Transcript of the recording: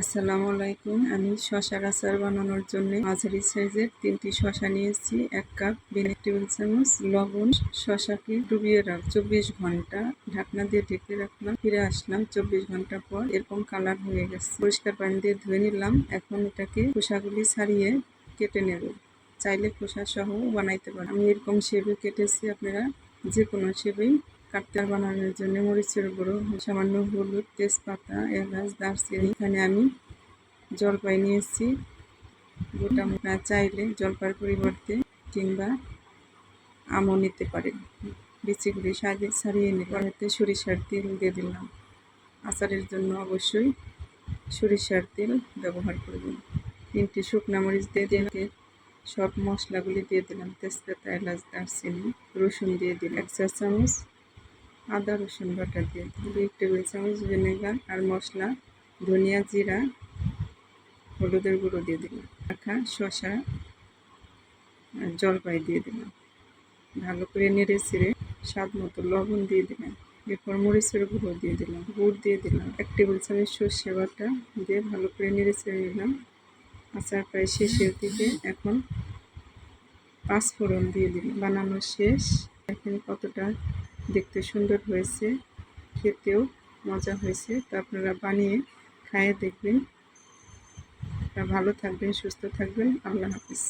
আসসালামু আলাইকুম। আমি শশার আচার বানানোর জন্য মাঝারি সাইজের তিনটি শশা নিয়েছি। এক কাপ বিনেক টেবিল চামচ লবণ, শশাকে ডুবিয়ে রাখ চব্বিশ ঘণ্টা ঢাকনা দিয়ে ঢেকে রাখলাম। ফিরে আসলাম চব্বিশ ঘণ্টা পর। এরকম কালার হয়ে গেছে। পরিষ্কার পানি দিয়ে ধুয়ে নিলাম। এখন এটাকে খোসাগুলি ছাড়িয়ে কেটে নেব। চাইলে খোসা সহ বানাইতে পারেন। আমি এরকম শেপে কেটেছি আপনারা। যে কোনো শেপেই কাটতে বানানোর জন্য মরিচের গুঁড়ো, সামান্য হলুদ, তেজপাতা, এলাচ, দারচিনি। এখানে আমি জলপাই নিয়েছি। গোটা মোটা চাইলে জলপাইয়ের পরিবর্তে কিংবা আমও নিতে পারেন। বিচিগুলি সাজিয়ে সারিয়ে নিয়ে কড়াইতে সরিষার তেল দিয়ে দিলাম। আচারের জন্য অবশ্যই সরিষার তেল ব্যবহার করবেন। তিনটি শুকনা মরিচ দিয়ে দিয়ে সব মশলাগুলি দিয়ে দিলাম। তেজপাতা, এলাচ, দারচিনি, রসুন দিয়ে দিলাম। এক চা চামচ আদা, রসুন বাটা দিয়ে। দুই টেবিল চামচ ভিনেগার আর মশলা, ধনিয়া জিরা, হলুদের গুঁড়ো দিয়ে দিলাম। রাখা শশা আর জলপাই দিয়ে দিলাম। ভালো করে নেড়ে ছেড়ে স্বাদ মতো লবণ দিয়ে দিলাম। এরপর মরিচের গুঁড়ো দিয়ে দিলাম। গুড় দিয়ে দিলাম। এক টেবিল চামচ সর্ষে বাটা দিয়ে ভালো করে নেড়ে ছেড়ে নিলাম। আচার প্রায় শেষের দিকে এখন পাঁচফোড়ন দিয়ে দিলাম। বানানো শেষ। এখন কতটা দেখতে সুন্দর হয়েছে, খেতেও মজা হয়েছে। তো আপনারা বানিয়ে খায়ে দেখবেন। ভালো থাকবেন, সুস্থ থাকবেন। আল্লাহ হাফিজ।